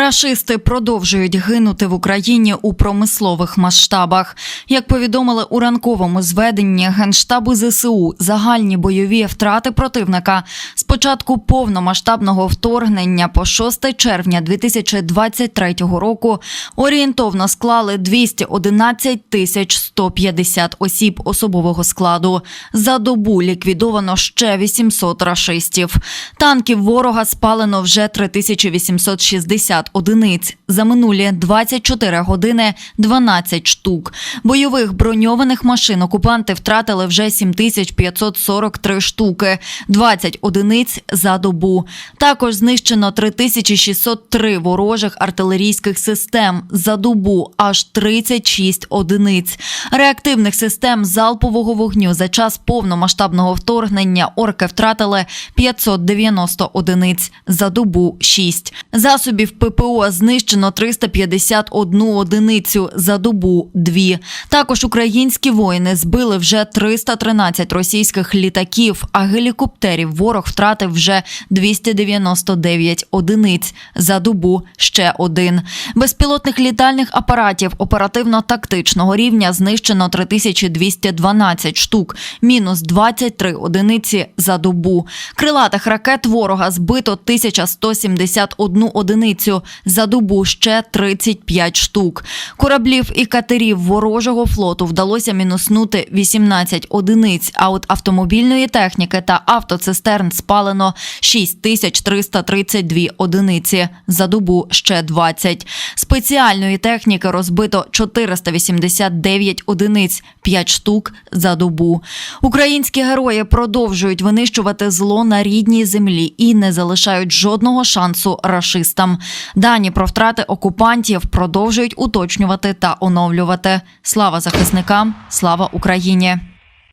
Рашисти продовжують гинути в Україні у промислових масштабах. Як повідомили у ранковому зведенні Генштабу ЗСУ, загальні бойові втрати противника з початку повномасштабного вторгнення по 6 червня 2023 року орієнтовно склали 211 тисяч 150 осіб особового складу. За добу ліквідовано ще 800 рашистів. Танків ворога спалено вже 3860 одиниць. За минулі 24 години 12 штук. Бойових броньованих машин окупанти втратили вже 7543 штуки, 20 одиниць за добу. Також знищено 3603 ворожих артилерійських систем за добу, аж 36 одиниць. Реактивних систем залпового вогню за час повномасштабного вторгнення орки втратили 590 одиниць за добу 6. Засобів ППО знищено 351 одиницю за добу 2. Також українські воїни збили вже 313 російських літаків, а гелікоптерів ворог втратив вже 299 одиниць за добу ще один. Безпілотних літальних апаратів оперативно-тактичного рівня знищено 3212 штук, мінус 23 одиниці за добу. Крилатих ракет ворога збито 1171 одиницю за добу ще 35 штук. Кораблів і катерів ворожого флоту вдалося мінуснути 18 одиниць. А от автомобільної техніки та автоцистерн спалено 6332 одиниці за добу ще 20. Спеціальної техніки розбито 489 одиниць, 5 штук за добу. Українські герої продовжують винищувати зло на рідній землі і не залишають жодного шансу рашистам. Дані про втрати окупантів продовжують уточнювати та оновлювати. Слава захисникам, слава Україні!